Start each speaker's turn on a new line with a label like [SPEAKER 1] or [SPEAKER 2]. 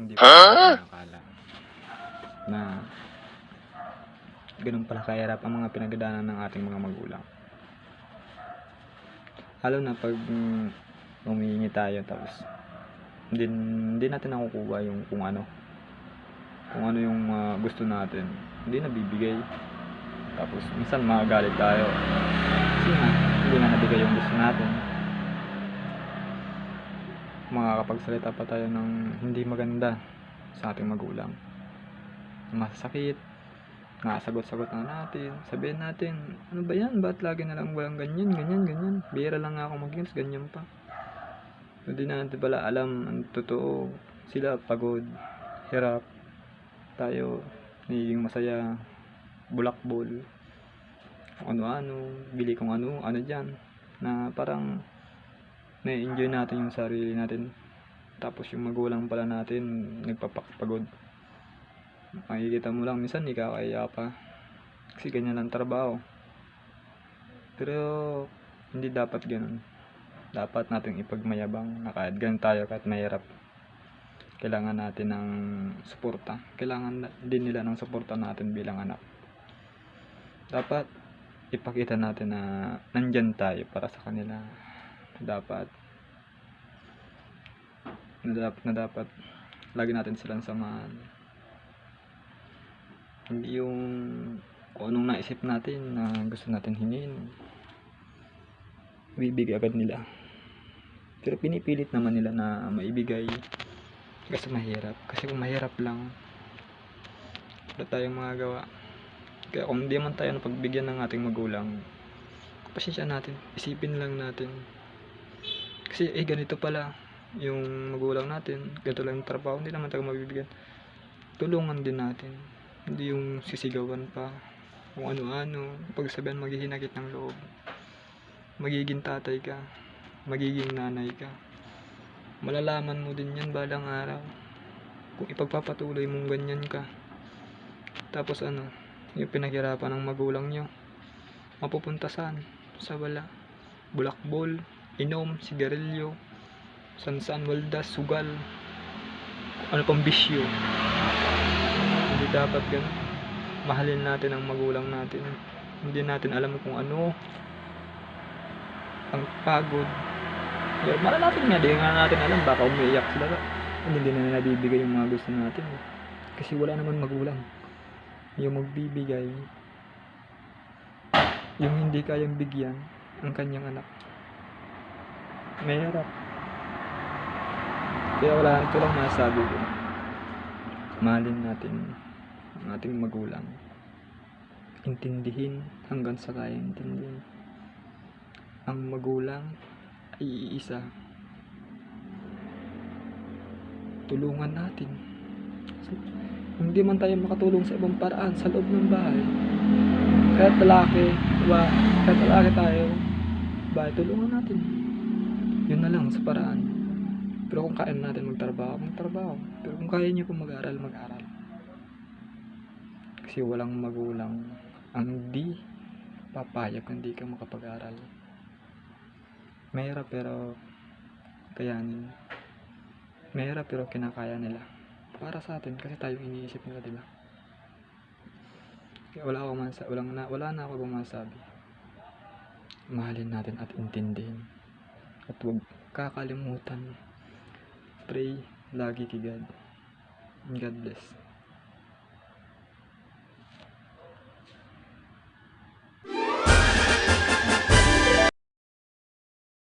[SPEAKER 1] Hindi pa natin nakakala na ganun pala kahirap ang mga pinagdaanan ng ating mga magulang. Lalo na pag mm, humihingi tayo tapos hindi, hindi natin nakukuha yung kung ano. Kung ano yung ah, gusto natin. Hindi nabibigay. Tapos minsan magagalit tayo. Kasi nga hindi na nabigay yung gusto natin makakapagsalita pa tayo ng hindi maganda sa ating magulang. Masakit. Sagot-sagot na natin. Sabihin natin ano ba yan? Ba't lagi na lang walang ganyan ganyan ganyan? Bira lang ako mag ganyan pa. Hindi na natin pala alam ang totoo. Sila pagod hirap. Tayo nagiging masaya. Bulakbol. Ano-ano bili kung ano ano dyan. Na parang na-enjoy natin yung sarili natin. Tapos yung magulang pala natin nagpapakpagod makikita mo lang minsan hindi kakaya pa. Kasi ganyan lang trabaho. Pero hindi dapat ganun. Dapat nating ipagmayabang na kahit ganun tayo kahit mahirap kailangan natin ng suporta. Kailangan din nila ng suporta natin bilang anak. Dapat ipakita natin na nandyan tayo para sa kanila dapat. Na dapat na dapat lagi natin silang samahan. Hindi yung kung anong naisip natin na gusto natin hingin bibigay agad nila. Pero pinipilit naman nila na maibigay kasi mahirap. Kasi kung mahirap lang wala tayong magagawa. Kaya kung hindi man tayo napagbigyan ng ating magulang pasensya natin. Isipin lang natin kasi eh ganito pala yung magulang natin. Ganito lang trabaho. Hindi naman tayo mabibigyan. Tulungan din natin. Hindi yung sisigawan pa kung ano-ano. Pagsabihan maghihinagit ng loob. Magiging tatay ka. Magiging nanay ka. Malalaman mo din yan balang araw. Kung ipagpapatuloy mong ganyan ka. Tapos ano yung pinaghirapan ng magulang nyo mapupunta saan? Sa wala. Bulakbol inom sigarilyo sansan waldas sugal ano pang bisyo hindi dapat ganun mahalin natin ang magulang natin hindi natin alam kung ano ang pagod Yeah, malalating nga, di nga natin alam, baka umiiyak sila? Hindi na nabibigay yung mga gusto natin. Kasi wala naman magulang. Yung magbibigay, yung hindi kayang bigyan ang kanyang anak. Mahirap. Kaya wala, ito lang masasabi ko. Mahalin natin ang ating magulang. Intindihin hanggang sa kaya intindihin. Ang magulang ay iisa. Tulungan natin. So, hindi man tayo makatulong sa ibang paraan sa loob ng bahay. Kahit lalaki, diba? Kahit lalaki tayo, bahay, tulungan natin. Yun na lang sa paraan. Pero kung kaya natin magtrabaho, magtrabaho. Pero kung kaya niyo po mag-aral, mag-aral. Kasi walang magulang ang di papayag kung di ka makapag-aral. Mahirap pero kayanin. Mahirap pero kinakaya nila. Para sa atin kasi tayo iniisip nila, di ba? Kaya wala ako man wala na, wala na ako masabi. Mahalin natin at intindihin. Huwag kakalimutan. Pray lagi kay God. God bless.